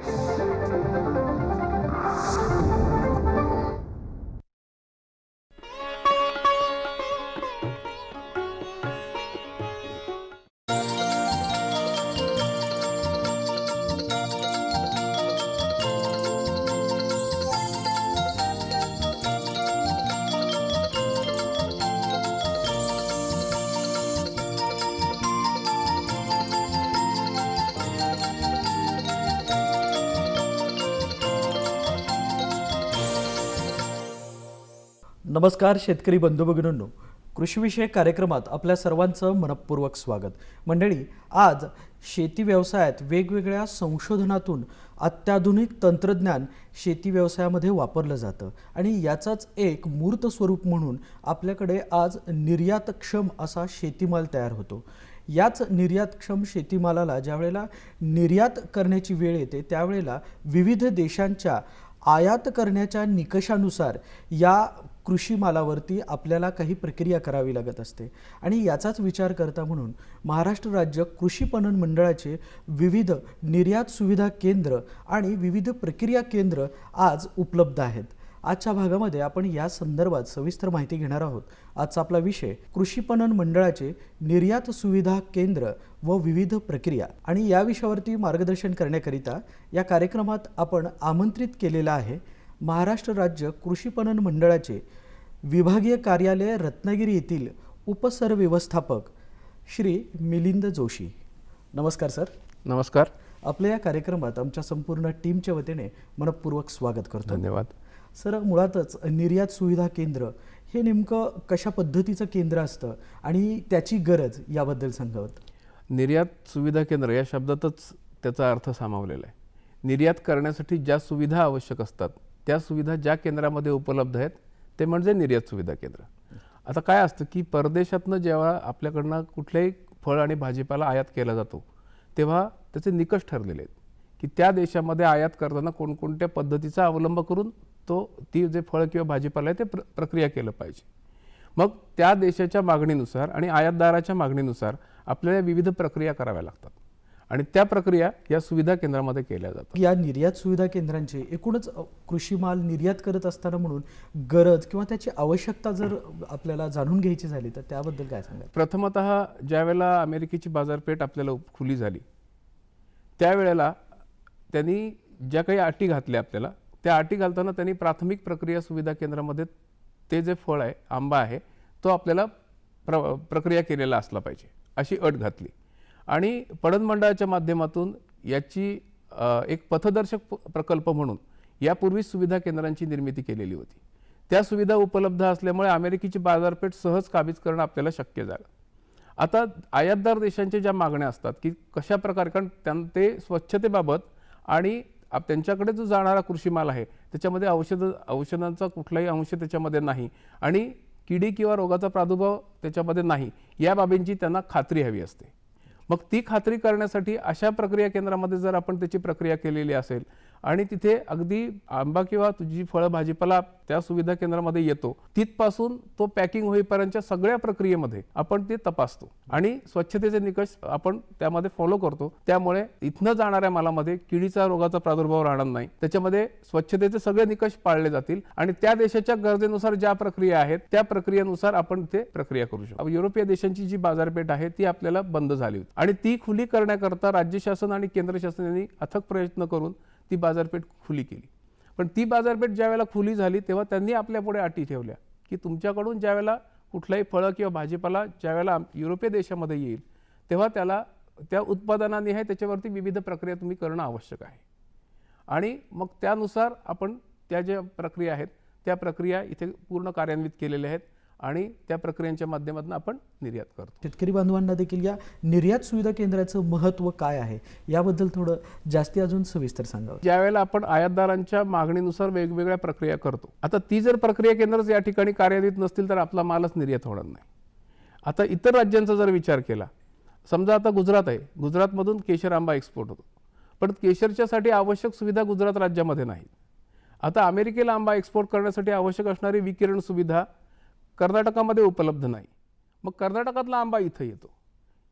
you नमस्कार शेतकरी बंधू भगिनींनो. कृषीविषयक कार्यक्रमात आपल्या सर्वांचं मनपूर्वक स्वागत. मंडळी आज शेती व्यवसायात वेगवेगळ्या संशोधनातून अत्याधुनिक तंत्रज्ञान शेती व्यवसायामध्ये वापरलं जातं. आणि याचाच एक मूर्त स्वरूप म्हणून आपल्याकडे आज निर्यातक्षम असा शेतीमाल तयार होतो. याच निर्यातक्षम शेतीमालाला ज्यावेळेला निर्यात करण्याची वेळ येते त्यावेळेला विविध देशांच्या आयात करण्याच्या निकषानुसार या कृषी मालावरती आपल्याला काही प्रक्रिया करावी लागत असते. आणि याचाच विचार करता म्हणून महाराष्ट्र राज्य कृषी पणन मंडळाचे विविध निर्यात सुविधा केंद्र आणि विविध प्रक्रिया केंद्र आज उपलब्ध आहेत. आजच्या भागामध्ये आपण या संदर्भात सविस्तर माहिती घेणार आहोत. आजचा आपला विषय कृषी पणन मंडळाचे निर्यात सुविधा केंद्र व विविध प्रक्रिया. आणि या विषयावरती मार्गदर्शन करण्याकरिता या कार्यक्रमात आपण आमंत्रित केलेलं आहे महाराष्ट्र राज्य कृषी पणन मंडळाचे विभागीय कार्यालय रत्नागिरी येथील उपसरव्यवस्थापक श्री मिलिंद जोशी. नमस्कार सर. नमस्कार. आपल्या या कार्यक्रमात आमच्या संपूर्ण टीमच्या वतीने मनपूर्वक स्वागत करतो. धन्यवाद. सर मुळातच निर्यात सुविधा केंद्र हे नेमकं कशा पद्धतीचं केंद्र असतं आणि त्याची गरज याबद्दल सांगावत निर्यात सुविधा केंद्र या शब्दातच त्याचा अर्थ सामावलेला आहे. निर्यात करण्यासाठी ज्या सुविधा आवश्यक असतात त्या सुविधा ज्या केंद्रामध्ये उपलब्ध आहेत ते म्हणजे निर्यात सुविधा केंद्र. आता काय असतं की परदेशातनं जेव्हा आपल्याकडनं कुठल्याही फळ आणि भाजीपाला आयात केला जातो तेव्हा त्याचे निकष ठरलेले आहेत की त्या देशामध्ये आयात करताना कोणकोणत्या पद्धतीचा अवलंब करून तो ती जे फळ किंवा भाजीपाला आहे ते प्र प्रक्रिया केलं पाहिजे. मग त्या देशाच्या मागणीनुसार आणि आयातदाराच्या मागणीनुसार आपल्याला विविध प्रक्रिया कराव्या लागतात. आणि त्या प्रक्रिया या सुविधा केंद्रामध्ये केल्या जातात. या निर्यात सुविधा केंद्रांचे एकूणच कृषी माल निर्यात करत असताना म्हणून गरज किंवा त्याची आवश्यकता जर आपल्याला जाणून घ्यायची झाली तर त्याबद्दल काय सांगाल? प्रथमत ज्यावेळेला अमेरिकेची बाजारपेठ आपल्याला खुली झाली त्यावेळेला त्यांनी ज्या काही अटी घातल्या आपल्याला त्या अटी घालताना त्यांनी प्राथमिक प्रक्रिया सुविधा केंद्रामध्ये ते जे फळ आहे आंबा आहे तो आपल्याला प्र प्रक्रिया केलेला असला पाहिजे अशी अट घातली. आणि पणन मंडळाच्या माध्यमातून याची एक पथदर्शक प्रकल्प म्हणून यापूर्वी सुविधा केंद्रांची निर्मिती केलेली होती. त्या सुविधा उपलब्ध असल्यामुळे अमेरिकेची बाजारपेठ सहज काबीज करणं आपल्याला शक्य झालं. आता आयातदार देशांच्या ज्या मागण्या असतात की कशा प्रकारे कारण त्यां ते स्वच्छतेबाबत आणि त्यांच्याकडे जो जाणारा कृषी माल आहे त्याच्यामध्ये औषध औषधांचा कुठलाही अंश त्याच्यामध्ये नाही आणि किडी किंवा रोगाचा प्रादुर्भाव त्याच्यामध्ये नाही या बाबींची त्यांना खात्री हवी असते. मग ती खात्री करण्यासाठी अशा प्रक्रिया केंद्रामध्ये जर आपण त्याची प्रक्रिया केलेली असेल आणि तिथे अगदी आंबा किंवा तुझी फळं भाजीपाला त्या सुविधा केंद्रामध्ये येतो तिथपासून तो पॅकिंग होईपर्यंतच्या सगळ्या प्रक्रियेमध्ये आपण ते तपासतो. आणि स्वच्छतेचे निकष आपण त्यामध्ये फॉलो करतो. त्यामुळे इथनं जाणाऱ्या मालामध्ये किडीचा रोगाचा प्रादुर्भाव राहणार नाही. त्याच्यामध्ये स्वच्छतेचे सगळे निकष पाळले जातील आणि त्या देशाच्या गरजेनुसार ज्या प्रक्रिया आहेत त्या प्रक्रियेनुसार आपण ते प्रक्रिया करू शकतो. युरोपीय देशांची जी बाजारपेठ आहे ती आपल्याला बंद झाली होती. आणि ती खुली करण्याकरता राज्य शासन आणि केंद्र शासन यांनी अथक प्रयत्न करून ती बाजारपेठ खुली केली. पण ती बाजारपेठ ज्यावेळेला खुली झाली तेव्हा त्यांनी आपल्यापुढे अटी ठेवल्या की तुमच्याकडून ज्यावेळेला कुठलाही फळं किंवा भाजीपाला ज्यावेळेला युरोपीय देशामध्ये येईल तेव्हा त्याला त्या उत्पादनाने आहे त्याच्यावरती विविध प्रक्रिया तुम्ही करणं आवश्यक आहे. आणि मग त्यानुसार आपण त्या ज्या प्रक्रिया आहेत त्या प्रक्रिया इथे पूर्ण कार्यान्वित केलेल्या आहेत. आणि त्या प्रक्रियांच्या माध्यमातून आपण निर्यात करतो. शेतकरी बांधवांना देखील या निर्यात सुविधा केंद्राचं महत्त्व काय आहे याबद्दल थोडं जास्ती अजून सविस्तर सांगावं. ज्या वेळेला आपण आयातदारांच्या मागणीनुसार वेगवेगळ्या प्रक्रिया करतो आता ती जर प्रक्रिया केंद्रच या ठिकाणी कार्यान्वित नसतील तर आपला मालच निर्यात होणार नाही. आता इतर राज्यांचा जर विचार केला समजा आता गुजरात आहे गुजरातमधून केशर आंबा एक्सपोर्ट होतो. पण केशरच्यासाठी आवश्यक सुविधा गुजरात राज्यामध्ये नाहीत. आता अमेरिकेला आंबा एक्सपोर्ट करण्यासाठी आवश्यक असणारी विकिरण सुविधा कर्नाटकामध्ये उपलब्ध नाही. मग कर्नाटकातला आंबा इथं येतो.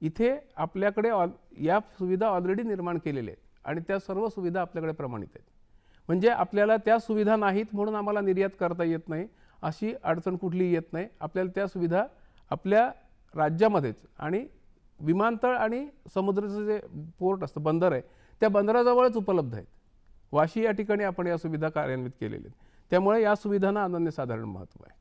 इथे आपल्याकडे ऑल या सुविधा ऑलरेडी निर्माण केलेल्या आहेत आणि त्या सर्व सुविधा आपल्याकडे प्रमाणित आहेत. म्हणजे आपल्याला त्या सुविधा नाहीत म्हणून आम्हाला निर्यात करता येत नाही अशी अडचण कुठलीही येत नाही. आपल्याला त्या सुविधा आपल्या राज्यामध्येच आणि विमानतळ आणि समुद्राचं जे पोर्ट असतं बंदर आहे त्या बंदराजवळच उपलब्ध आहेत. वाशी या ठिकाणी आपण या सुविधा कार्यान्वित केलेल्या आहेत. त्यामुळे या सुविधांना अनन्यसाधारण महत्त्व आहे.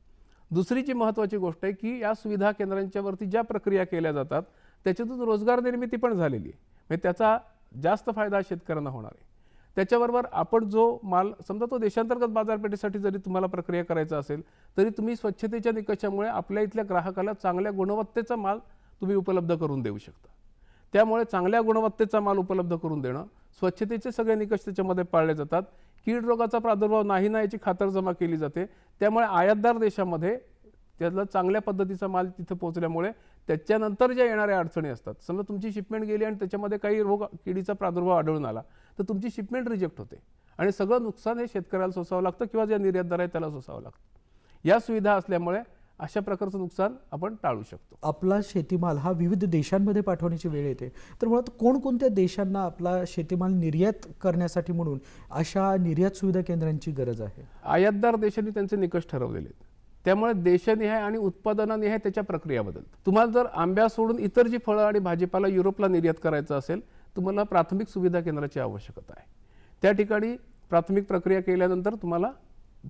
दुसरी जी महत्त्वाची गोष्ट आहे की या सुविधा केंद्रांच्यावरती ज्या प्रक्रिया केल्या जातात त्याच्यातून रोजगार निर्मिती पण झालेली आहे. म्हणजे त्याचा जास्त फायदा शेतकऱ्यांना होणार आहे. त्याच्याबरोबर आपण जो माल समजा तो देशांतर्गत बाजारपेठेसाठी जरी तुम्हाला प्रक्रिया करायचा असेल तरी तुम्ही स्वच्छतेच्या निकषामुळे आपल्या इथल्या ग्राहकाला चांगल्या गुणवत्तेचा माल तुम्ही उपलब्ध करून देऊ शकता. त्यामुळे चांगल्या गुणवत्तेचा माल उपलब्ध करून देणं स्वच्छतेचे सगळे निकष त्याच्यामध्ये पाळले जातात. कीड रोगाचा प्रादुर्भाव नाही ना याची खातरजमा केली जाते. त्यामुळे आयातदार देशामध्ये त्यातला चांगल्या पद्धतीचा माल तिथं पोहोचल्यामुळे त्याच्यानंतर ज्या येणाऱ्या अडचणी असतात समजा तुमची शिपमेंट गेली आणि त्याच्यामध्ये काही रोग किडीचा प्रादुर्भाव आढळून आला तर तुमची शिपमेंट रिजेक्ट होते. आणि सगळं नुकसान हे शेतकऱ्याला सोसावं लागतं किंवा ज्या निर्यातदार आहे त्याला सोसावं लागतं. या सुविधा असल्यामुळे अशा प्रकारचं नुकसान आपण टाळू शकतो. आपला शेतीमाल हा विविध देशांमध्ये पाठवण्याची वेळ येते. तर मुळात कोणकोणत्या देशांना आपला शेतीमाल निर्यात करण्यासाठी म्हणून अशा निर्यात सुविधा केंद्रांची गरज आहे? आयातदार देशांनी त्यांचे निकष ठरवलेले आहेत. त्यामुळे देशनिहाय आणि उत्पादनानिहाय त्याच्या प्रक्रिया बदलतात. तुम्हाला जर आंब्या सोडून इतर जी फळं आणि भाजीपाला युरोपला निर्यात करायचं असेल तुम्हाला प्राथमिक सुविधा केंद्राची आवश्यकता आहे. त्या ठिकाणी प्राथमिक प्रक्रिया केल्यानंतर तुम्हाला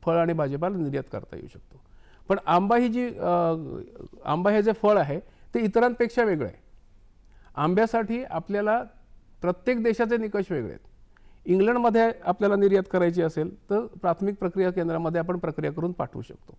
फळ आणि भाजीपाला निर्यात करता येऊ शकतो. पण आंबा ही जी आंबा हे जे फळ आहे ते इतरांपेक्षा वेगळं आहे. आंब्यासाठी आपल्याला प्रत्येक देशाचे निकष वेगळे आहेत. इंग्लंडमध्ये आपल्याला निर्यात करायची असेल तर प्राथमिक प्रक्रिया केंद्रामध्ये आपण प्रक्रिया करून पाठवू शकतो.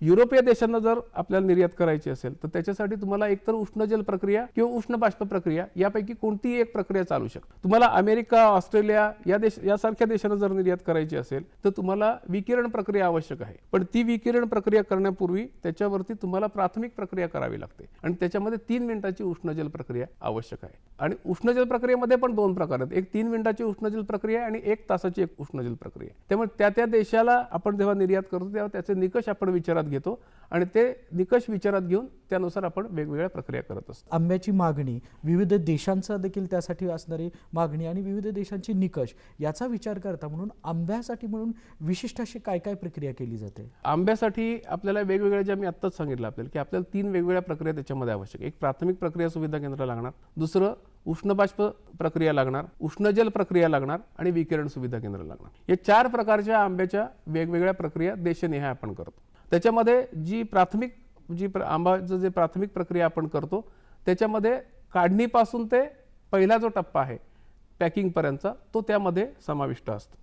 युरोपीय देशांना जर आपल्याला निर्यात करायची असेल तर त्याच्यासाठी तुम्हाला एकतर उष्णजल प्रक्रिया किंवा उष्ण बाष्प प्रक्रिया यापैकी कोणतीही एक प्रक्रिया चालू शकते. तुम्हाला अमेरिका ऑस्ट्रेलिया या देश यासारख्या देशांना जर निर्यात करायची असेल तर तुम्हाला विकिरण प्रक्रिया आवश्यक आहे. पण ती विकिरण प्रक्रिया करण्यापूर्वी त्याच्यावरती तुम्हाला प्राथमिक प्रक्रिया करावी लागते. आणि त्याच्यामध्ये तीन मिनिटाची उष्णजल प्रक्रिया आवश्यक आहे. आणि उष्णजल प्रक्रियेमध्ये पण दोन प्रकार आहेत. एक तीन मिनिटाची उष्णजल प्रक्रिया आणि एक तासाची एक उष्णजल प्रक्रिया. त्यामुळे त्या त्या देशाला आपण जेव्हा निर्यात करतो तेव्हा त्याचे निकष आपण विचारात घेतो आणि ते निकष विचारात घेऊन त्यानुसार आपण वेगवेगळ्या प्रक्रिया करत असतो. आंब्याची मागणी विविध देशांचा देखील त्यासाठी असणारी मागणी आणि विविध देशांची निकष याचा विचार करता म्हणून आंब्यासाठी म्हणून विशिष्ट अशी काय काय प्रक्रिया केली जाते? आंब्यासाठी आपल्याला वेगवेगळ्या ज्या मी आत्ताच सांगितलं आपल्याला की आपल्याला तीन वेगवेगळ्या प्रक्रिया त्याच्यामध्ये आवश्यक. एक प्राथमिक प्रक्रिया सुविधा केंद्र लागणार दुसरं उष्णबाष्प प्रक्रिया लागणार उष्णजल प्रक्रिया लागणार आणि विकिरण सुविधा केंद्र लागणार. या चार प्रकारच्या आंब्याच्या वेगवेगळ्या प्रक्रिया देशनिहाय आपण करतो. त्याच्यामध्ये जी प्राथमिक जी प्र आंबाचं जे प्राथमिक प्रक्रिया आपण करतो त्याच्यामध्ये काढणीपासून ते पहिला जो टप्पा आहे पॅकिंगपर्यंतचा तो त्यामध्ये समाविष्ट असतो.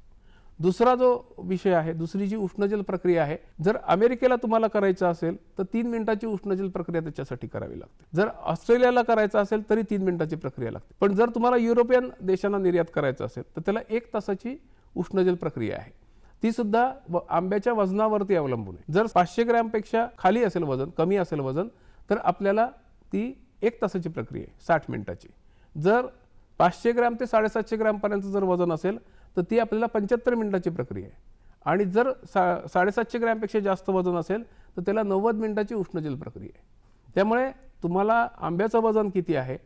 दुसरा जो विषय आहे दुसरी जी उष्णजल प्रक्रिया आहे जर अमेरिकेला तुम्हाला करायचं असेल तर तीन मिनिटाची उष्णजल प्रक्रिया त्याच्यासाठी करावी लागते. जर ऑस्ट्रेलियाला करायचं असेल तरी तीन मिनिटाची प्रक्रिया लागते. पण जर तुम्हाला युरोपियन देशांना निर्यात करायचं असेल तर त्याला एक तासाची उष्णजल प्रक्रिया आहे. ती सुद्धा व- आंब्याच्या वजनावरती अवलंबून आहे. जर पाचशे ग्रॅमपेक्षा खाली असेल वजन कमी असेल वजन तर आपल्याला ती एक तासाची प्रक्रिया आहे साठ मिनिटाची. जर पाचशे ग्रॅम ते साडेसातशे ग्रॅमपर्यंत जर वजन असेल तर ती आपल्याला पंच्याहत्तर मिनिटाची प्रक्रिया आहे. आणि जर सा साडेसातशे ग्रॅमपेक्षा जास्त वजन असेल तर त्याला नव्वद मिनिटाची उष्णजल प्रक्रिया आहे. त्यामुळे तुम्हाला आंब्याचं वजन किती आहे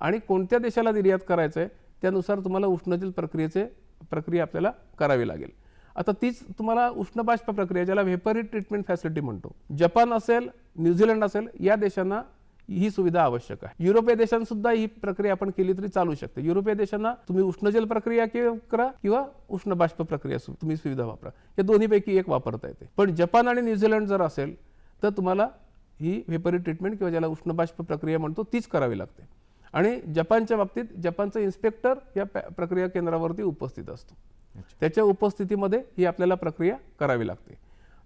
आणि कोणत्या देशाला निर्यात करायचं आहे त्यानुसार तुम्हाला उष्णजल प्रक्रियेचे प्रक्रिया आपल्याला करावी लागेल. आता तीच तुम्हाला उष्णबाष्प प्रक्रिया ज्याला व्हेपरी ट्रीटमेंट फॅसिलिटी म्हणतो. जपान असेल न्यूझीलंड असेल या देशांना ही सुविधा आवश्यक आहे. युरोपीय देशांसुद्धा ही प्रक्रिया आपण केली तरी चालू शकते. युरोपीय देशांना तुम्ही उष्णजल प्रक्रिया करा किंवा उष्णबाष्प प्रक्रिया तुम्ही सुविधा वापरा. या दोन्हीपैकी एक वापरता येते. पण जपान आणि न्यूझीलंड जर असेल तर तुम्हाला ही व्हेपरी ट्रीटमेंट किंवा ज्याला उष्णबाष्प प्रक्रिया म्हणतो तीच करावी लागते. आणि जपानच्या बाबतीत जपानचा इन्स्पेक्टर या प्रक्रिया केंद्रावरती उपस्थित असतो. त्याच्या उपस्थितीमध्ये ही आपल्याला प्रक्रिया करावी लागते.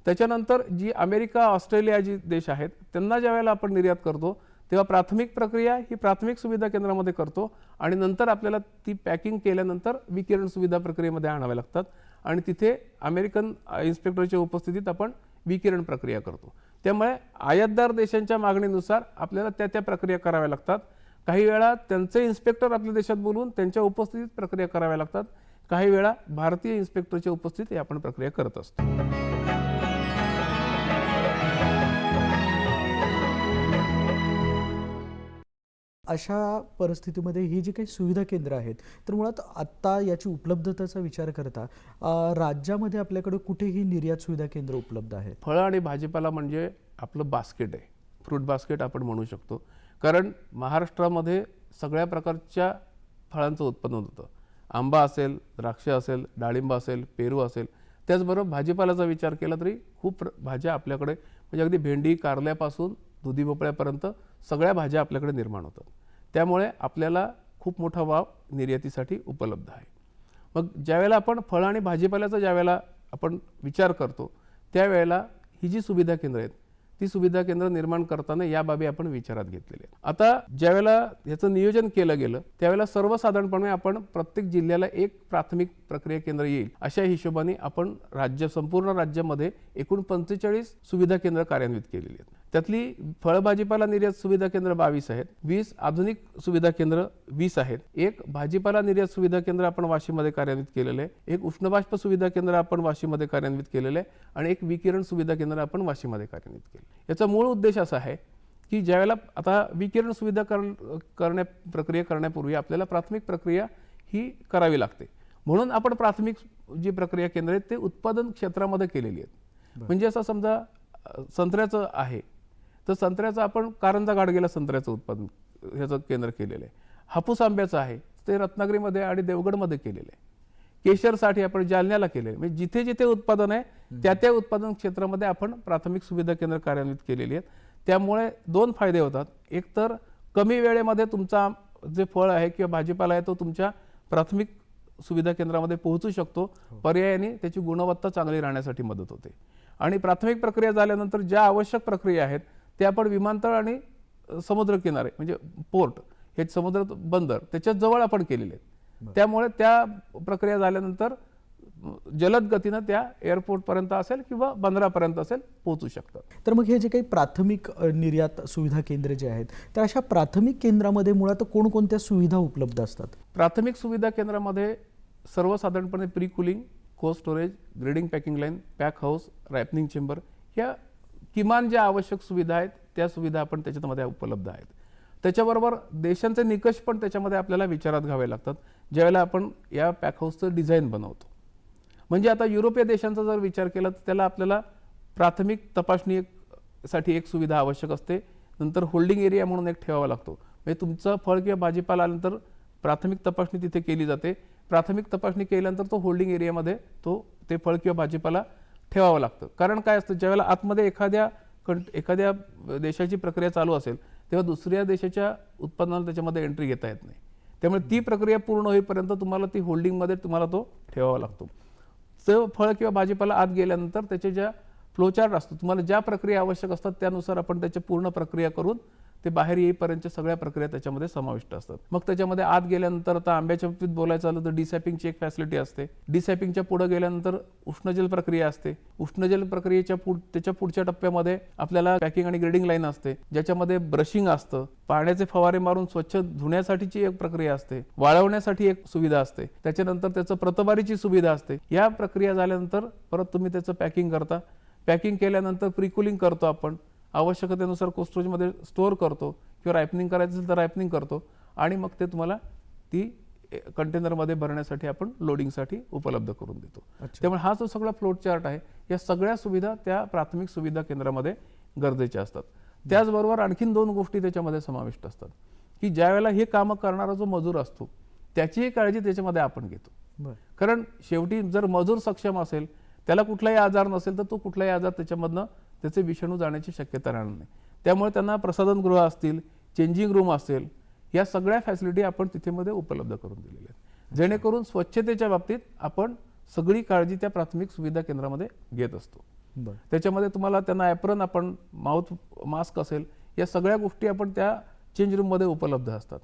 त्याच्यानंतर जी अमेरिका ऑस्ट्रेलिया जी देश आहेत त्यांना ज्या वेळेला आपण निर्यात करतो तेव्हा प्राथमिक प्रक्रिया ही प्राथमिक सुविधा केंद्रामध्ये करतो आणि नंतर आपल्याला ती पॅकिंग केल्यानंतर विकिरण सुविधा प्रक्रियेमध्ये आणाव्या लागतात आणि तिथे अमेरिकन इन्स्पेक्टरच्या उपस्थितीत आपण विकिरण प्रक्रिया करतो. त्यामुळे आयातदार देशांच्या मागणीनुसार आपल्याला त्या त्या प्रक्रिया कराव्या लागतात. काही वेळा त्यांचे इन्स्पेक्टर आपल्या देशात बोलवून त्यांच्या उपस्थितीत प्रक्रिया कराव्या लागतात. काही वेळा भारतीय इन्स्पेक्टरच्या उपस्थितीत आपण प्रक्रिया करत असतो. अशा परिस्थितीमध्ये ही जी काही सुविधा केंद्र आहेत तर मुळात आत्ता याची उपलब्धतेचा विचार करता राज्यामध्ये आपल्याकडे कुठेही निर्यात सुविधा केंद्र उपलब्ध आहेत? फळं आणि भाजीपाला म्हणजे आपलं बास्केट आहे. फ्रूट बास्केट आपण म्हणू शकतो. कारण महाराष्ट्रामध्ये सगळ्या प्रकारच्या फळांचं उत्पन्न होतं. आंबा असेल द्राक्ष असेल डाळिंब असेल पेरू असेल. त्याचबरोबर भाजीपाल्याचा विचार केला तरी खूप भाज्या आपल्याकडे म्हणजे अगदी भेंडी कारल्यापासून दुधी भोपळ्यापर्यंत सगळ्या भाज्या आपल्याकडे निर्माण होतात. त्यामुळे आपल्याला खूप मोठा वाव निर्यातीसाठी उपलब्ध आहे. मग ज्यावेळेला आपण फळं आणि भाजीपाल्याचा ज्यावेळेला आपण विचार करतो त्यावेळेला ही जी सुविधा केंद्र आहेत ती सुविधा केंद्र निर्माण करताना या बाबी आपण विचारात घेतलेल्या आता ज्यावेळेला याचं नियोजन केलं गेलं त्यावेळेला सर्वसाधारणपणे आपण प्रत्येक जिल्ह्याला एक प्राथमिक प्रक्रिया केंद्र येईल अशा हिशोबाने आपण राज्य संपूर्ण राज्यामध्ये एकूण पंचेचाळीस सुविधा केंद्र कार्यान्वित केलेली आहेत. त्यातली फळभाजीपाला निर्यात सुविधा केंद्र बावीस आहेत. वीस आधुनिक सुविधा केंद्र वीस आहेत. एक भाजीपाला निर्यात सुविधा केंद्र आपण वाशीमध्ये कार्यान्वित केलेलं आहे. एक उष्णबाष्प सुविधा केंद्र आपण वाशीमध्ये कार्यान्वित केलेलं आहे. आणि एक विकिरण सुविधा केंद्र आपण वाशीमध्ये कार्यान्वित केलं याचा मूळ उद्देश असा आहे की ज्यावेळेला आता विकिरण सुविधा कर करण्या प्रक्रिया करण्यापूर्वी आपल्याला प्राथमिक प्रक्रिया ही करावी लागते. म्हणून आपण प्राथमिक जी प्रक्रिया केंद्र आहेत ते उत्पादन क्षेत्रामध्ये केलेली आहेत. म्हणजे असं समजा संत्र्याचं आहे. तर संत्र्याचं आपण कारंजा गाडगेला संत्र्याचं उत्पादन ह्याचं केंद्र केलेलं आहे. हापूस आंब्याचं आहे ते रत्नागिरीमध्ये आणि देवगडमध्ये केलेलं आहे. केशरसाठी आपण जालन्याला केले म्हणजे जिथे जिथे उत्पादन आहे त्या त्या उत्पादन क्षेत्रामध्ये आपण प्राथमिक सुविधा केंद्र कार्यान्वित केलेली आहेत. त्यामुळे दोन फायदे होतात. एक तर कमी वेळेमध्ये तुमचा जे फळ आहे किंवा भाजीपाला आहे तो तुमच्या प्राथमिक सुविधा केंद्रामध्ये पोहोचू शकतो. पर्यायाने त्याची गुणवत्ता चांगली राहण्यासाठी मदत होते. आणि प्राथमिक प्रक्रिया झाल्यानंतर ज्या आवश्यक प्रक्रिया आहेत त्या आपण विमानतळ आणि समुद्रकिनारे म्हणजे पोर्ट हे समुद्र बंदर त्याच्याजवळ आपण केलेले आहेत. त्यामुळे त्या प्रक्रिया झाल्यानंतर जलद गतीनं त्या एअरपोर्टपर्यंत असेल किंवा बंदरापर्यंत असेल पोहोचू शकतात. तर मग हे जे काही प्राथमिक निर्यात सुविधा केंद्र जे आहेत तर अशा प्राथमिक केंद्रामध्ये मुळात कोणकोणत्या सुविधा उपलब्ध असतात? प्राथमिक सुविधा केंद्रामध्ये सर्वसाधारणपणे pre cooling cold storage grading packing line pack house ripening chamber ह्या किमान ज्या आवश्यक सुविधा आहेत त्या सुविधा आपण त्याच्यामध्ये उपलब्ध आहेत. त्याच्याबरोबर देशांचे निकष पण त्याच्यामध्ये आपल्याला विचारात घ्यावे लागतात. ज्यावेळेला आपण या पॅक हाऊसचं डिझाईन बनवतो. म्हणजे आता युरोपीय देशांचा जर विचार केला तर त्याला आपल्याला प्राथमिक तपासणी साठी एक सुविधा आवश्यक असते. नंतर होल्डिंग एरिया म्हणून एक ठेवावा लागतो. म्हणजे तुमचं फळ किंवा भाजीपाला आल्यानंतर प्राथमिक तपासणी तिथे केली जाते. प्राथमिक तपासणी केल्यानंतर तो होल्डिंग एरियामध्ये तो ते फळ किंवा भाजीपाला ठेवावं लागतं. कारण काय असतं ज्यावेळेला आतमध्ये एखाद्या कं एखाद्या देशाची प्रक्रिया चालू असेल तेव्हा दुसऱ्या देशाच्या उत्पादनाला त्याच्यामध्ये एंट्री घेता येत नाही. त्यामुळे ती प्रक्रिया पूर्ण होईपर्यंत तुम्हाला ती होल्डिंगमध्ये तुम्हाला तो ठेवावा लागतो. तर फळ किंवा भाजीपाला आत गेल्यानंतर त्याचे ज्या फ्लोचार्ट असतो तुम्हाला ज्या प्रक्रिया आवश्यक असतात त्यानुसार आपण त्याच्या पूर्ण प्रक्रिया करून ते बाहेर येईपर्यंतच्या सगळ्या प्रक्रिया त्याच्यामध्ये समाविष्ट असतात. मग त्याच्यामध्ये आत गेल्यानंतर आता आंब्याच्या बाबतीत बोलायचं झालं तर डिसॅपिंगची एक फॅसिलिटी असते. डिसॅपिंगच्या पुढे गेल्यानंतर उष्णजल प्रक्रिया असते. उष्णजल प्रक्रियेच्या पुढ त्याच्या पुढच्या टप्प्यामध्ये आपल्याला पॅकिंग आणि ग्रेडिंग लाईन असते. ज्याच्यामध्ये ब्रशिंग असतं. पाण्याचे फवारे मारून स्वच्छ धुण्यासाठीची एक प्रक्रिया असते. वाळवण्यासाठी एक सुविधा असते. त्याच्यानंतर त्याचं प्रतवारीची सुविधा असते. या प्रक्रिया झाल्यानंतर परत तुम्ही त्याचं पॅकिंग करता. पॅकिंग केल्यानंतर प्रिकुलिंग करतो आपण. आवश्यकतेनुसार कोस्टोरेजमध्ये स्टोअर करतो किंवा रायपनिंग करायचं असेल तर रायपनिंग करतो आणि मग ते तुम्हाला ती कंटेनरमध्ये भरण्यासाठी आपण लोडिंगसाठी उपलब्ध करून देतो. त्यामुळे हा जो सगळा फ्लोट चार्ट आहे या सगळ्या सुविधा त्या प्राथमिक सुविधा केंद्रामध्ये गरजेच्या असतात. त्याचबरोबर आणखीन दोन गोष्टी त्याच्यामध्ये समाविष्ट असतात. की ज्यावेळेला हे कामं करणारा जो मजूर असतो त्याचीही काळजी त्याच्यामध्ये आपण घेतो. कारण शेवटी जर मजूर सक्षम असेल त्याला कुठलाही आजार नसेल तर तो कुठलाही आजार त्याच्यामधनं त्याचे विषाणू जाण्याची शक्यता राहणार नाही. त्यामुळे त्यांना प्रसाधनगृह असतील चेंजिंग रूम असेल या सगळ्या फॅसिलिटी आपण तिथे मध्ये उपलब्ध करून दिलेल्या आहेत. जेणेकरून स्वच्छतेच्या बाबतीत आपण सगळी काळजी त्या प्राथमिक सुविधा केंद्रामध्ये घेत असतो. त्याच्यामध्ये तुम्हाला त्यांना ॲप्रन आपण माउथ मास्क असेल या सगळ्या गोष्टी आपण त्या चेंज रूममध्ये उपलब्ध असतात.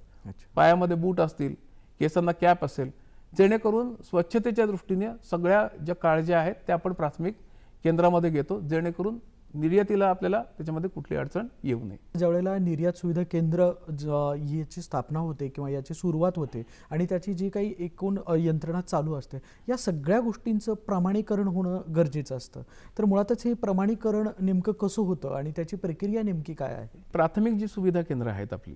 पायामध्ये बूट असतील केसांना कॅप असेल जेणेकरून स्वच्छतेच्या दृष्टीने सगळ्या ज्या काळज्या आहेत त्या आपण प्राथमिक केंद्रामध्ये घेतो जेणेकरून निर्यातीला आपल्याला त्याच्यामध्ये कुठली अडचण येऊ नये. ज्यावेळेला निर्यात सुविधा केंद्र ज- याची स्थापना होते किंवा याची सुरुवात होते आणि त्याची जी काही एकूण यंत्रणा चालू असते या सगळ्या गोष्टींचं प्रमाणीकरण होणं गरजेचं असतं. तर मुळातच हे प्रमाणीकरण नेमकं कसं होतं आणि त्याची प्रक्रिया नेमकी काय आहे? प्राथमिक जी सुविधा केंद्र आहेत आपली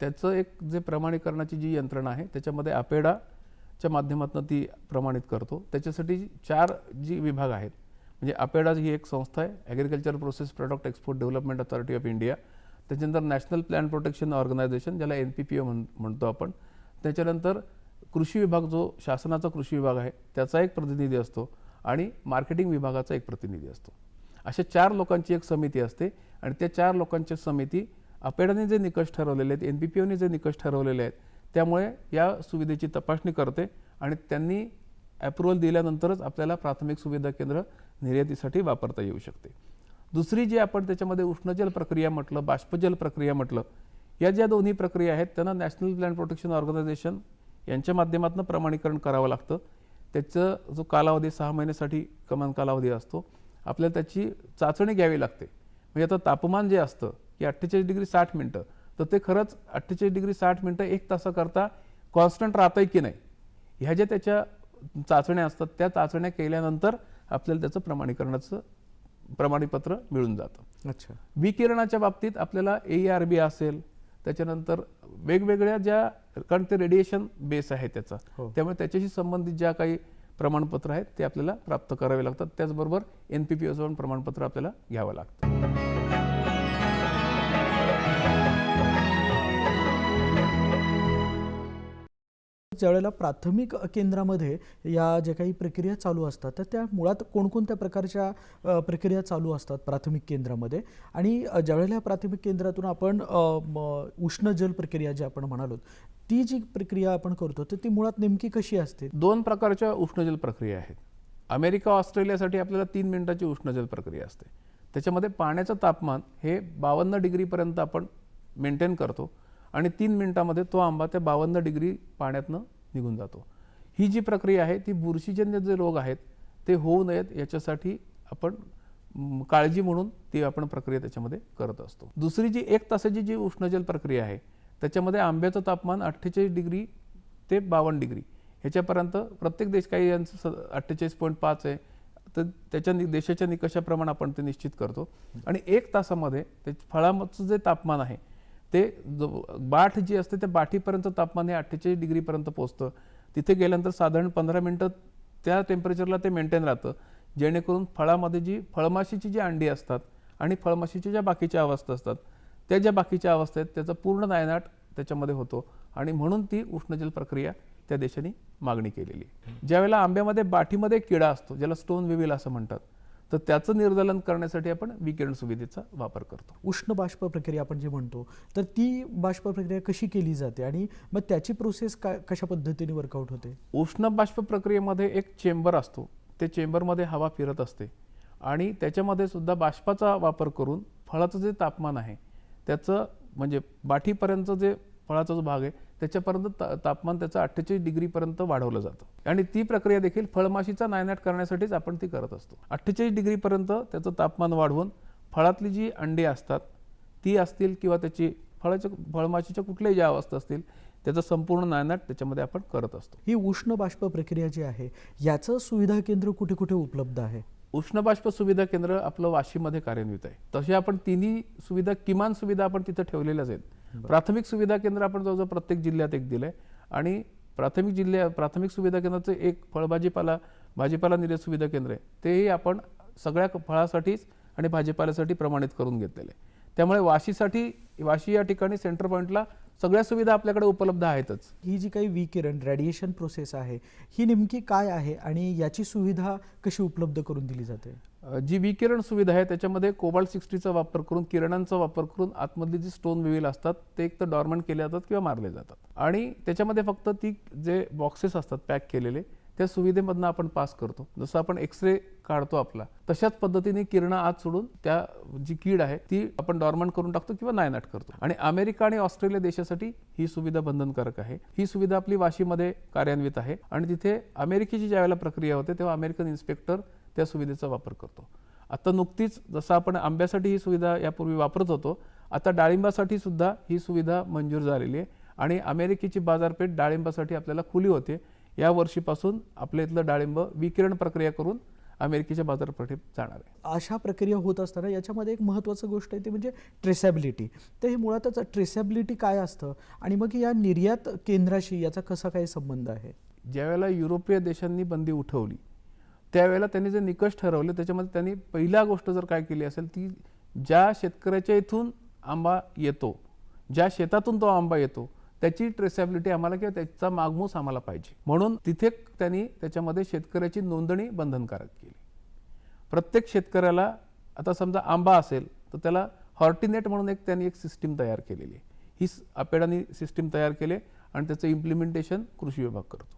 त्याचं एक जे प्रमाणीकरणाची जी यंत्रणा आहे त्याच्यामध्ये अपेडाच्या माध्यमातून ती प्रमाणित करतो. त्याच्यासाठी चार जी विभाग आहेत म्हणजे अपेडा ही एक संस्था आहे agriculture process product export development authority of India त्याच्यानंतर नॅशनल प्लॅन प्रोटेक्शन ऑर्गनायझेशन ज्याला एन पी पी ओ म्हण म्हणतो आपण. त्याच्यानंतर कृषी विभाग जो शासनाचा कृषी विभाग आहे त्याचा एक प्रतिनिधी असतो आणि मार्केटिंग विभागाचा एक प्रतिनिधी असतो. अशा चार लोकांची एक समिती असते आणि त्या चार लोकांची समिती अपेडाने जे निकष ठरवलेले आहेत एन पी पी ओने जे निकष ठरवलेले आहेत त्यामुळे या सुविधेची तपासणी करते आणि त्यांनी अप्रुव्हल दिल्यानंतरच आपल्याला प्राथमिक सुविधा केंद्र निर्यातीसाठी वापरता येऊ शकते. दुसरी जी आपण त्याच्यामध्ये उष्णजल प्रक्रिया म्हटलं बाष्पजल प्रक्रिया म्हटलं या ज्या दोन्ही प्रक्रिया आहेत त्यांना नॅशनल प्लॅन प्रोटेक्शन ऑर्गनायझेशन यांच्या माध्यमातून प्रमाणीकरण करावं लागतं. त्याचं जो कालावधी सहा महिन्यासाठी कमान कालावधी असतो आपल्याला त्याची चाचणी घ्यावी लागते. म्हणजे आता तापमान जे असतं की अठ्ठेचाळीस डिग्री साठ मिनटं तर ते खरंच अठ्ठेचाळीस डिग्री साठ मिनटं एक तासाकरता कॉन्स्टंट राहतंय की नाही? ह्या ज्या त्याच्या चाचण्या असतात त्या चाचण्या केल्यानंतर आपल्याला त्याचं प्रमाणीकरणाचं प्रमाणीपत्र मिळून जातं. अच्छा. विकिरणाच्या बाबतीत आपल्याला ए आर बी असेल त्याच्यानंतर वेगवेगळ्या ज्या कारण ते रेडिएशन बेस आहे त्याचा हो. त्यामुळे त्याच्याशी संबंधित ज्या काही प्रमाणपत्र आहेत ते आपल्याला प्राप्त करावे लागतात. त्याचबरोबर एन पी पी ओचं प्रमाणपत्र आपल्याला घ्यावं लागतं. ज्यावेळेला प्राथमिक केंद्रामध्ये या ज्या काही प्रक्रिया चालू असतात तर त्या मुळात कोणकोणत्या प्रकारच्या प्रक्रिया चालू असतात प्राथमिक केंद्रामध्ये? आणि ज्यावेळेला प्राथमिक केंद्रातून आपण उष्ण जल प्रक्रिया जी आपण म्हणालो ती जी प्रक्रिया आपण करतो तर ती मुळात नेमकी कशी असते? दोन प्रकारच्या उष्णजल प्रक्रिया आहेत. अमेरिका ऑस्ट्रेलियासाठी आपल्याला तीन मिनिटाची उष्णजल प्रक्रिया असते. त्याच्यामध्ये पाण्याचं तापमान हे बावन्न डिग्रीपर्यंत आपण मेंटेन करतो. आणि तीन मिनिटामध्ये तो आंबा त्या बावन्न डिग्री पाण्यातनं निघून जातो. ही जी प्रक्रिया आहे ती बुरशीजन्य जे रोग आहेत ते होऊ नयेत याच्यासाठी आपण काळजी म्हणून ती आपण प्रक्रिया त्याच्यामध्ये करत असतो. दुसरी जी एक तासाची जी उष्णजल प्रक्रिया आहे त्याच्यामध्ये आंब्याचं तापमान अठ्ठेचाळीस डिग्री ते बावन्न डिग्री. ह्याच्यापर्यंत प्रत्येक देश काही यांचं अठ्ठेचाळीस पॉईंट पाच आहे तर त्याच्या नि- देशाच्या निकषाप्रमाणे आपण ते निश्चित करतो. आणि एक तासामध्ये ते फळाचं जे तापमान आहे ते बाठ जी असते त्या बाठीपर्यंत तापमान हे अठ्ठेचाळीस डिग्रीपर्यंत पोहोचतं. तिथे गेल्यानंतर साधारण पंधरा मिनटं त्या टेम्परेचरला ते मेंटेन राहतं. जेणेकरून फळामध्ये जी फळमाशीची जी अंडी असतात आणि फळमाशीच्या ज्या बाकीच्या अवस्था असतात त्या ज्या बाकीच्या अवस्था आहेत त्याचा पूर्ण नायनाट त्याच्यामध्ये होतो. आणि म्हणून ती उष्णजल प्रक्रिया त्या देशाने मागणी केलेली आहे. ज्यावेळेला आंब्यामध्ये बाठीमध्ये किडा असतो ज्याला स्टोन विविल असं म्हणतात तर त्याचं निर्दालन करण्यासाठी आपण विकिरण सुविधेचा वापर करतो. उष्ण बाष्प प्रक्रिया आपण जे म्हणतो तर ती बाष्प प्रक्रिया कशी केली जाते आणि मग त्याची प्रोसेस काय कशा पद्धतीने वर्कआउट होते? उष्ण बाष्प प्रक्रियेमध्ये एक चेंबर असतो. ते चेंबरमध्ये हवा फिरत असते आणि त्याच्यामध्ये सुद्धा बाष्पाचा वापर करून फळाचं जे तापमान आहे त्याचं म्हणजे बाठीपर्यंत जे फळाचा जो भाग आहे त्याच्यापर्यंत ता- तापमान त्याचं अठ्ठेचाळीस डिग्रीपर्यंत वाढवलं जातं. आणि ती प्रक्रिया देखील फळमाशीचा नायनाट करण्यासाठीच आपण ती करत असतो. अठ्ठेचाळीस डिग्रीपर्यंत त्याचं तापमान वाढवून फळातली जी अंडी असतात ती असतील किंवा त्याची फळाच्या फळमाशीच्या कुठल्याही ज्या अवस्था असतील त्याचं संपूर्ण नायनाट त्याच्यामध्ये आपण करत असतो. ही उष्ण बाष्प प्रक्रिया जी आहे याचं सुविधा केंद्र कुठे कुठे उपलब्ध आहे? उष्ण बाष्प सुविधा केंद्र आपलं वाशीमध्ये कार्यान्वित आहे. तसे आपण तिन्ही सुविधा किमान सुविधा आपण तिथं ठेवलेल्याच आहेत. प्राथमिक सुविधा केंद्र आपण जवळजवळ प्रत्येक जिल्ह्यात एक दिलं आहे आणि प्राथमिक जिल्ह्या प्राथमिक सुविधा केंद्राचं एक फळभाजीपाला भाजीपाला निर्यात सुविधा केंद्र आहे. तेही आपण सगळ्या फळासाठीच आणि भाजीपाल्यासाठी प्रमाणित करून घेतलेलं आहे. त्यामुळे वाशीसाठी वाशी या ठिकाणी सेंटर पॉईंटला सगळ्या सुविधा आपल्याकडे उपलब्ध आहेतच. ही जी काही विकिरण रेडिएशन प्रोसेस आहे ही नेमकी काय आहे आणि याची सुविधा कशी उपलब्ध करून दिली जाते? जी विकिरण सुविधा आहे त्याच्यामध्ये कोबाल्ट सिक्स्टीचा वापर करून किरणांचा वापर करून आतमधली जी स्टोन विविल असतात ते एक तर डॉर्मंट केले जातात किंवा मारले जातात. आणि त्याच्यामध्ये फक्त ती जे बॉक्सेस असतात पॅक केलेले त्या सुविधेमधनं आपण पास करतो. जसं आपण एक्सरे काढतो आपला तशाच पद्धतीने किरणं आत सोडून त्या जी कीड आहे ती आपण डॉर्मंट करून टाकतो किंवा नायनाट करतो. आणि अमेरिका आणि ऑस्ट्रेलिया देशासाठी ही सुविधा बंधनकारक आहे. ही सुविधा आपली वाशीमध्ये कार्यान्वित आहे आणि तिथे अमेरिकेची ज्यावेळेला प्रक्रिया होते तेव्हा अमेरिकन इन्स्पेक्टर त्या सुविधेचा वापर करतो. आता नुकतीच जसं आपण आंब्यासाठी ही सुविधा यापूर्वी वापरत होतो आता डाळिंबासाठी सुद्धा ही सुविधा मंजूर झालेली आहे. आणि अमेरिकेची बाजारपेठ डाळिंबासाठी आपल्याला खुली होते. या वर्षीपासून आपल्या इथलं डाळिंब विकिरण प्रक्रिया करून अमेरिकेच्या बाजारपेठेत जाणार आहे. अशा प्रक्रिया होत असताना याच्यामध्ये एक महत्त्वाचं गोष्ट आहे ती म्हणजे ट्रेसॅबिलिटी तर हे मुळातच ट्रेसॅबिलिटी काय असतं? आणि मग या निर्यात केंद्राशी याचा कसा काही संबंध आहे? ज्यावेळेला युरोपीय देशांनी बंदी उठवली त्यावेळेला त्यांनी जे निकष ठरवले त्याच्यामध्ये त्यांनी पहिला गोष्ट जर काय केली असेल ती ज्या शेतकऱ्याच्या इथून आंबा येतो ज्या शेतातून तो आंबा येतो त्याची ट्रेसेबिलिटी आम्हाला किंवा त्याचा मागमूस आम्हाला पाहिजे. म्हणून तिथे त्यांनी त्याच्यामध्ये शेतकऱ्याची नोंदणी बंधनकारक केली. प्रत्येक शेतकऱ्याला आता समजा आंबा असेल तर त्याला हॉर्टिनेट म्हणून एक त्यांनी एक सिस्टीम तयार केलेली आहे. ही अपेडानी सिस्टीम तयार केले आणि त्याचं इम्प्लिमेंटेशन कृषी विभाग करतो.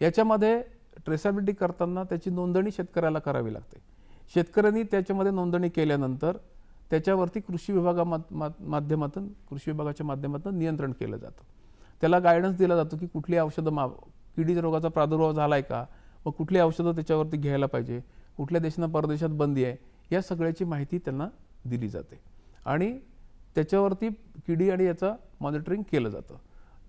याच्यामध्ये ट्रेसेबिलिटी करताना त्याची नोंदणी शेतकऱ्याला करावी लागते. शेतकऱ्यांनी त्याच्यामध्ये नोंदणी केल्यानंतर त्याच्यावरती कृषी विभागा माध्यमातून कृषी विभागाच्या माध्यमातून नियंत्रण केलं जातं. त्याला गायडन्स दिला जातो की कुठली औषधं मा किडी रोगाचा प्रादुर्भाव झाला आहे का? व कुठली औषधं त्याच्यावरती घ्यायला पाहिजे? कुठल्या देशांना परदेशात बंदी आहे? या सगळ्याची माहिती त्यांना दिली जाते. आणि त्याच्यावरती किडी आणि याचं मॉनिटरिंग केलं जातं.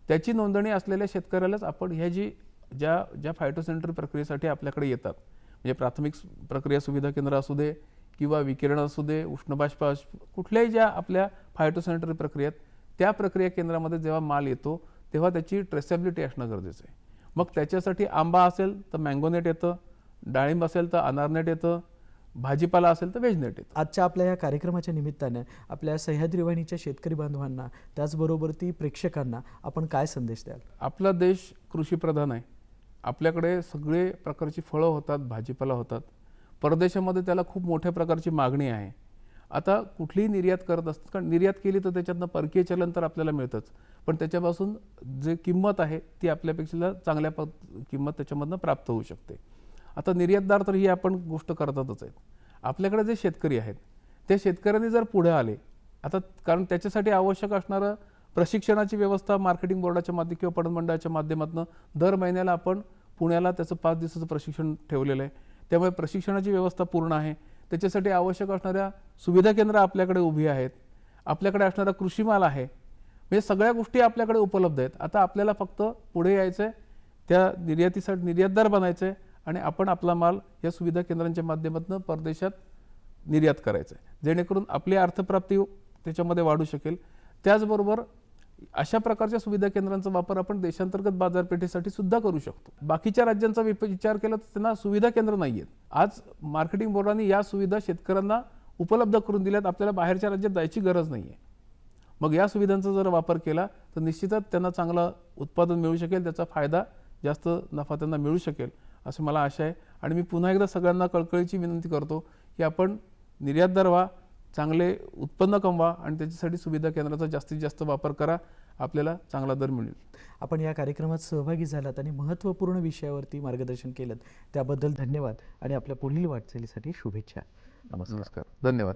त्याची नोंदणी असलेल्या शेतकऱ्यालाच आपण ह्या जी ज्या ज्या फायटोसेंटर प्रक्रियेसाठी आपल्याकडे येतात म्हणजे प्राथमिक प्रक्रिया सुविधा केंद्र असू दे किंवा विकिरण असू दे उष्णबाष्प कुठल्याही ज्या आपल्या फायटोसॅनिटरी प्रक्रियेत त्या प्रक्रिया केंद्रामध्ये जेव्हा माल येतो तेव्हा त्याची ट्रेसेबिलिटी असणं गरजेचं आहे. मग त्याच्यासाठी आंबा असेल तर मँगोनेट येतं डाळिंब असेल तर अनारनेट येतं भाजीपाला असेल तर व्हेजनेट येतं. आजच्या आपल्या या कार्यक्रमाच्या निमित्ताने आपल्या सह्याद्री वाहिनीच्या शेतकरी बांधवांना त्याचबरोबर ती प्रेक्षकांना आपण काय संदेश द्याल? आपला देश कृषीप्रधान आहे. आपल्याकडे सगळे प्रकारची फळं होतात भाजीपाला होतात. परदेशामध्ये त्याला खूप मोठ्या प्रकारची मागणी आहे. आता कुठलीही निर्यात करत असतात कारण निर्यात केली तर त्याच्यातनं परकीय चलन तर आपल्याला मिळतंच. पण त्याच्यापासून जे किंमत आहे ती आपल्यापेक्षा चांगल्या प किंमत त्याच्यामधनं प्राप्त होऊ शकते. आता निर्यातदार तर ही आपण गोष्ट करतातच आहेत. आपल्याकडे जे शेतकरी आहेत त्या शेतकऱ्यांनी जर पुढे आले आता कारण त्याच्यासाठी आवश्यक असणारं प्रशिक्षणाची व्यवस्था मार्केटिंग बोर्डाच्या माध्यम किंवा पणन मंडळाच्या माध्यमातून दर महिन्याला आपण पुण्याला त्याचं पाच दिवसाचं प्रशिक्षण ठेवलेलं आहे. त्यामुळे प्रशिक्षणाची व्यवस्था पूर्ण आहे. त्याच्यासाठी आवश्यक असणाऱ्या सुविधा केंद्र आपल्याकडे उभी आहेत. आपल्याकडे असणारा कृषीमाल आहे. म्हणजे सगळ्या गोष्टी आपल्याकडे उपलब्ध आहेत. आता आपल्याला फक्त पुढे यायचं आहे त्या निर्यातीसाठी निर्यातदार बनायचं आहे आणि आपण आपला माल या सुविधा केंद्रांच्या माध्यमातून परदेशात निर्यात करायचं आहे जेणेकरून आपली अर्थप्राप्ती त्याच्यामध्ये वाढू शकेल. त्याचबरोबर अशा प्रकारच्या सुविधा केंद्रांचा वापर आपण देशांतर्गत बाजारपेठेसाठी सुद्धा करू शकतो. बाकीच्या राज्यांचा विप- विचार केला तर त्यांना सुविधा केंद्र नाही आहेत आज मार्केटिंग बोर्डाने या सुविधा शेतकऱ्यांना उपलब्ध करून दिल्यात. आपल्याला बाहेरच्या राज्यात जायची गरज नाही आहे मग या सुविधांचा जर वापर केला तर निश्चितच त्यांना चांगलं उत्पादन मिळू शकेल त्याचा फायदा जास्त नफा त्यांना मिळू शकेल असं मला आशा आहे. आणि मी पुन्हा एकदा सगळ्यांना कळकळीची विनंती करतो की आपण निर्यातदार व्हा चांगले उत्पन्न कमवा आणि त्याच्यासाठी सुविधा केंद्राचा जास्तीत जास्त वापर करा. आपल्याला चांगला दर मिळेल. आपण या कार्यक्रमात सहभागी झालात आणि महत्त्वपूर्ण विषयावरती मार्गदर्शन केलं त्याबद्दल धन्यवाद आणि आपल्या पुढील वाटचालीसाठी शुभेच्छा. नमस्कार. नमस्कार. धन्यवाद.